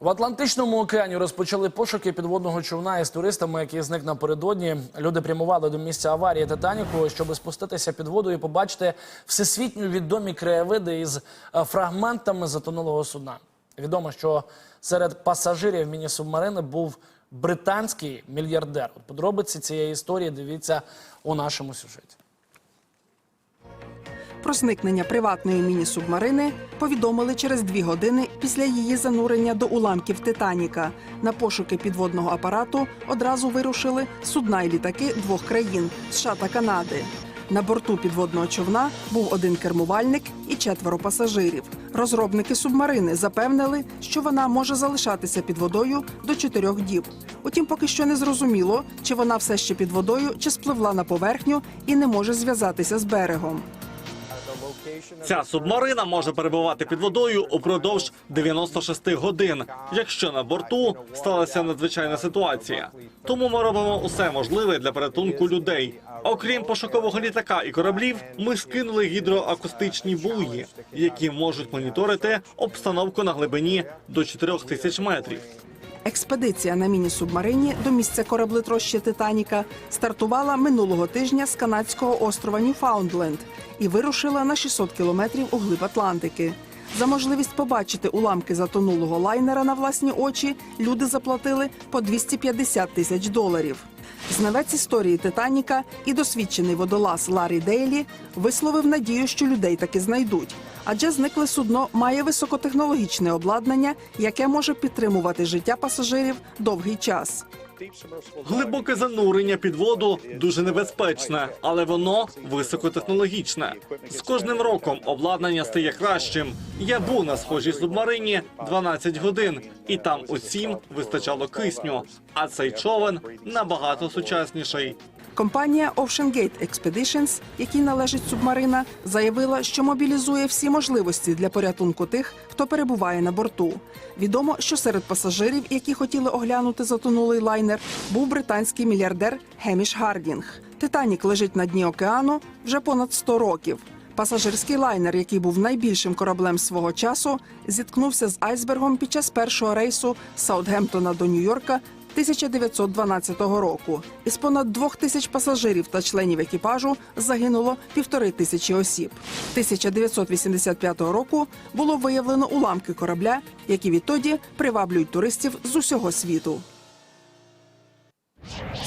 В Атлантичному океані розпочали пошуки підводного човна із туристами, який зник напередодні. Люди прямували до місця аварії Титаніку, щоб спуститися під воду і побачити всесвітньо відомі краєвиди із е, фрагментами затонулого судна. Відомо, що серед пасажирів міні-субмарини був британський мільярдер. Подробиці цієї історії дивіться у нашому сюжеті. Про зникнення приватної міні-субмарини повідомили через дві години після її занурення до уламків Титаніка. На пошуки підводного апарату одразу вирушили судна і літаки двох країн США та Канади. На борту підводного човна був один кермувальник і четверо пасажирів. Розробники субмарини запевнили, що вона може залишатися під водою до чотирьох діб. Утім, поки що не зрозуміло, чи вона все ще під водою, чи спливла на поверхню і не може зв'язатися з берегом. Ця субмарина може перебувати під водою упродовж 96 годин, якщо на борту сталася надзвичайна ситуація. Тому ми робимо усе можливе для порятунку людей. Окрім пошукового літака і кораблів, ми скинули гідроакустичні буї, які можуть моніторити обстановку на глибині до 4 тисяч метрів. Експедиція на міні-субмарині до місця кораблетрощі Титаніка стартувала минулого тижня з канадського острова Ньюфаундленд і вирушила на 600 кілометрів у глиб Атлантики. За можливість побачити уламки затонулого лайнера на власні очі люди заплатили по 250 тисяч доларів. Знавець історії Титаніка і досвідчений водолаз Ларі Дейлі висловив надію, що людей таки знайдуть. Адже зникле судно має високотехнологічне обладнання, яке може підтримувати життя пасажирів довгий час. Глибоке занурення під воду дуже небезпечне, але воно високотехнологічне. З кожним роком обладнання стає кращим. Я був на схожій субмарині 12 годин, і там усім вистачало кисню. А цей човен набагато сучасніший. Компанія Ocean Gate Expeditions, якій належить субмарина, заявила, що мобілізує всі можливості для порятунку тих, хто перебуває на борту. Відомо, що серед пасажирів, які хотіли оглянути затонулий лайнер, був британський мільярдер Геміш Гардінг. Титанік лежить на дні океану вже понад 100 років. Пасажирський лайнер, який був найбільшим кораблем свого часу, зіткнувся з айсбергом під час першого рейсу Саутгемптона до Нью-Йорка 1912 року. Із понад двох тисяч пасажирів та членів екіпажу загинуло півтори тисячі осіб. 1985 року було виявлено уламки корабля, які відтоді приваблюють туристів з усього світу.